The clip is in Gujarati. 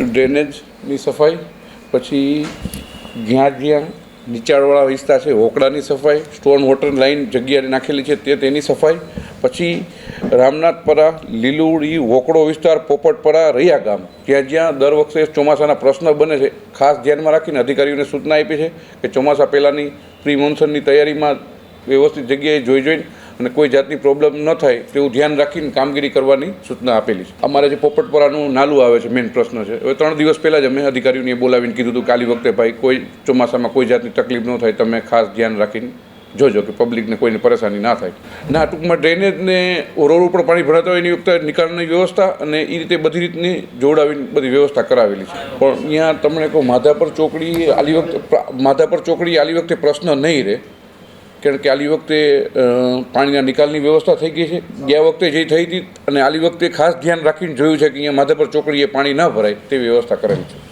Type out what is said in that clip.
ડ્રેનેજની સફાઈ, પછી જ્યાં જ્યાં નીચાણવાળા વિસ્તાર છે, હોકડાની સફાઈ સ્ટોન વોટર લાઇન જગ્યાએ નાખેલી છે, તે તેની સફાઈ, પછી રામનાથપરા, લીલુડી વોકડો વિસ્તાર, પોપટપરા રૈયા ગામ જ્યાં જ્યાં દર વખતે ચોમાસાના પ્રશ્ન બને છે, ખાસ ધ્યાનમાં રાખીને અધિકારીઓને સૂચના આપી છે કે ચોમાસા પહેલાંની પ્રી મોન્સૂનની તૈયારીમાં વ્યવસ્થિત જગ્યાએ જોઈ જોઈને અને કોઈ જાતની પ્રોબ્લેમ ન થાય તેવું ધ્યાન રાખીને કામગીરી કરવાની સૂચના આપેલી છે. અમારે જે પોપટપરાનું નાલું આવે છે મેઇન પ્રશ્ન છે. હવે ત્રણ દિવસ પહેલાં જ અમે અધિકારીઓને બોલાવીને કીધું હતું કાલી વખતે ભાઈ, કોઈ ચોમાસામાં કોઈ જાતની તકલીફ ન થાય, તમે ખાસ ધ્યાન રાખીને જોજો કે પબ્લિકને કોઈને પરેશાની ના થાય. ના ટૂંકમાં ડ્રેનેજને રોડ ઉપર પાણી ભરાતા હોય એની વખતે નિકાલની વ્યવસ્થા અને એ રીતે બધી રીતની જોડાવીને બધી વ્યવસ્થા કરાવેલી છે. પણ અહીંયા તમને કહું, માધાપર ચોકડી આલી વખતે માધાપર ચોકડી આલી વખતે પ્રશ્ન નહીં રહે. કારણ કે આલી વખતે પાણીના નિકાલની વ્યવસ્થા થઈ ગઈ છે. ગયા વખતે જે થઈ હતી અને આલી વખતે ખાસ ધ્યાન રાખીને જોયું છે કે અહીંયા માધાપર ચોકડીએ પાણી ન ભરાય તે વ્યવસ્થા કરેલી છે.